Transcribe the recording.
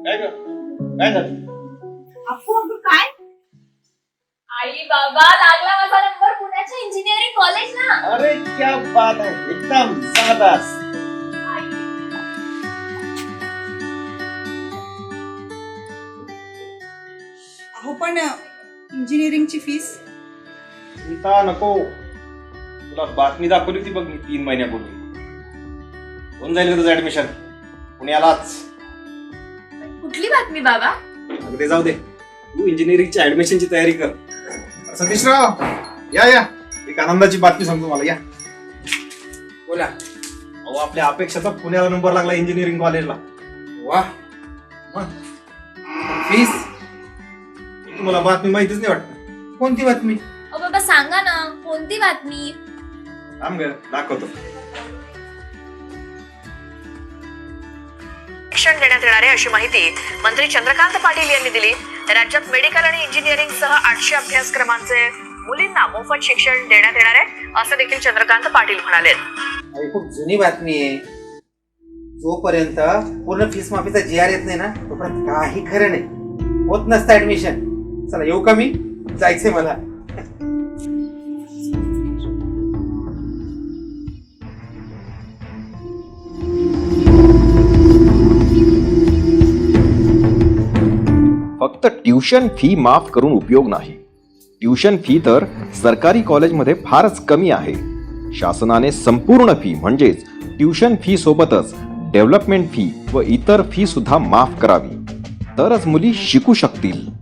काय काय काय? आई बाबा लागला माझा नंबर पुण्याच्या इंजिनिअरिंग कॉलेजला अरे क्या बात है एकदम अहो पण इंजिनिअरिंगची फीस चिंता नको. तुला बातमी दाखवली होती बघ मी तीन महिन्यापूर्वी. होऊन जाईल का तुझं ऍडमिशन पुण्यालाच कुठली बातमी बाबा? अगदी जाऊ दे. तू इंजिनिअरिंगच्या ऍडमिशनची तयारी कर. सतीशराव या या. एक आनंदाची बातमी सांगतो मला या. बोला. अहो आपल्या अपेक्षाचा पुण्याला नंबर लागला इंजिनिअरिंग कॉलेजला वा. फीस? तुम्हाला बातमी माहितीच नाही वाटत. कोणती बातमी? अ बाबा सांगा ना. कोणती बातमी? थांब ग दाखवतो शिक्षण देण्यात येणार आहे अशी माहिती मंत्री चंद्रकांत पाटील यांनी दिली. राज्यात मेडिकल आणि इंजिनिअरिंग सह आठशे अभ्यासक्रमांचे मुलींना मोफत शिक्षण देण्यात येणार आहे असं देखील चंद्रकांत पाटील म्हणाले. अरे खूप जुनी बातमी आहे. जोपर्यंत पूर्ण फीस माफीचा जी आर येत नाही ना तोपर्यंत काही खरं नाही. होत नसतं ऍडमिशन चला येऊ का मी? जायचंय मला. फक्त ट्युशन फी माफ करून उपयोग नाही. ट्युशन फी तर सरकारी कॉलेजमध्ये फारच कमी आहे. शासनाने संपूर्ण फी म्हणजेच ट्युशन फी सोबतच डेव्हलपमेंट फी व इतर फी सुद्धा माफ करावी. तरच मुली शिकू शकतील.